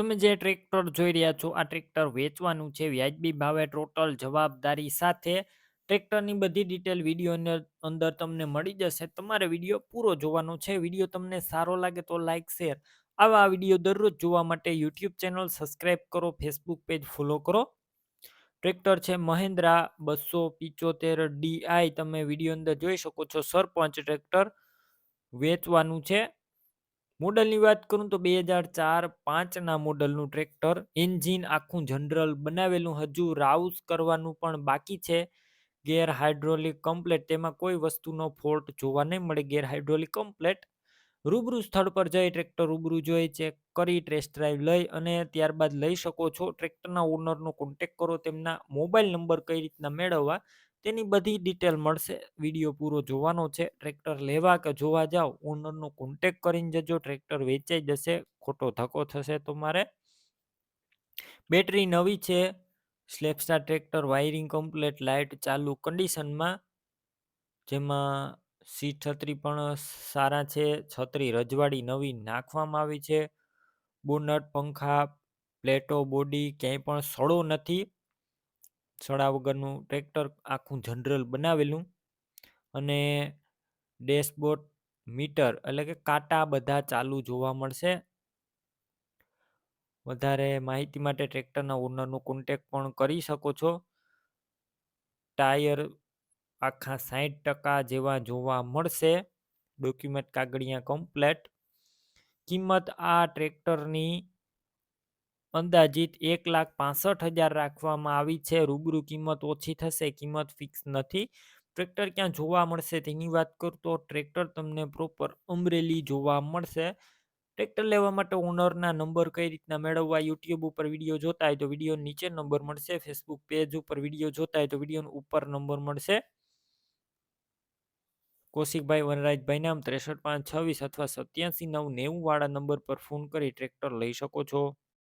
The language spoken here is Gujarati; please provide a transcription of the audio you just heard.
તમે જે ટ્રેક્ટર જોઈ રહ્યા છો, આ ટ્રેક્ટર વેચવાનું છે, વ્યાજબી ભાવે ટોટલ જવાબદારી સાથે. ટ્રેક્ટરની બધી ડિટેલ વિડીયોની અંદર તમને મળી જશે. તમારે વીડિયો પૂરો જોવાનો છે. વીડિયો તમને સારો લાગે તો લાઇક શેર. આવા વીડિયો દરરોજ જોવા માટે યુટ્યુબ ચેનલ સબસ્ક્રાઈબ કરો, ફેસબુક પેજ ફોલો કરો. ટ્રેક્ટર છે મહિન્દ્રા બસો પિચોતેર ડીઆઈ તમે વીડિયો અંદર જોઈ શકો છો. સરપંચ ટ્રેક્ટર વેચવાનું છે. મોડલની વાત કરું તો બે હજાર ચાર પાંચના મોડલનું ટ્રેક્ટર, એન્જિન આખું જનરલ બનાવેલું, હજુ રાઉસ કરવાનું પણ બાકી છે. ગેર હાઇડ્રોલિક કમ્પ્લેટ, તેમાં કોઈ વસ્તુનો ફોલ્ટ જોવા નહીં મળે, ગેર હાઇડ્રોલિક કમ્પ્લેટ. રૂબરૂ સ્થળ પર જઈ ટ્રેક્ટર રૂબરૂ જોઈ ચેક કરી, ટેસ્ટ ડ્રાઈવ લઈ અને ત્યારબાદ લઈ શકો છો. ટ્રેક્ટરના ઓનરનો કોન્ટેક કરો, તેમના મોબાઈલ નંબર કઈ રીતના મેળવવા તેની બધી ડિટેલ મળશે. વીડિયો પૂરો જોવાનો છે. ટ્રેક્ટર લેવા કે જોવા જાઓ ઓનરનો કોન્ટેક કરીને જજો. ટ્રેક્ટર વેચાઈ જશે, ખોટો ધક્કો થશે તમારે. બેટરી નવી છે. સ્લેપસ્ટાર ટ્રેક્ટર, વાયરિંગ કમ્પ્લેટ લાઇટ ચાલુ કન્ડિશનમાં. જેમાં સી છત્રી પણ સારા છે. છત્રી રજવાડી નવી નાખવામાં આવી છે. બોનટ, પંખા, પ્લેટો, બોડી ક્યાંય પણ સડો નથી. સડા વગરનું ટ્રેક્ટર આખું જનરલ બનાવેલું અને ડેશબોર્ડ, મીટર એટલે કે કાંટા બધા ચાલુ જોવા મળશે. વધારે માહિતી માટે ટ્રેક્ટરના ઓનરનો કોન્ટેક પણ કરી શકો છો. ટાયર આખા સાહીઠ ટકા જેવા જોવા મળશે. ડોક્યુમેન્ટ કાગળિયા કમ્પ્લેટ કિંમત આ ટ્રેક્ટરની અંદાજિત એક લાખ પાસઠ હજાર રાખવામાં આવી છે. રૂબરૂ કિંમત ઓછી થશે, કિંમત ફિક્સ નથી. ટ્રેક્ટર ક્યાં જોવા મળશે તેની વાત કરું તો ટ્રેક્ટર તમને પ્રોપર અમરેલી જોવા મળશે. ટ્રેક્ટર લેવા માટે ઓનરના નંબર કઈ રીતના મેળવવા યુટ્યુબ ઉપર વીડિયો જોતા હોય તો વીડિયો નીચે નંબર મળશે. ફેસબુક પેજ ઉપર વીડિયો જોતા હોય તો વીડિયો ઉપર નંબર મળશે. કૌશિકભાઈ વનરાજભાઈ નામ ત્રેસઠ પાંચ છવ્વીસ અથવા સત્યાસી નવ નેવું વાળા નંબર પર ફોન કરી ટ્રેક્ટર લઈ શકો છો.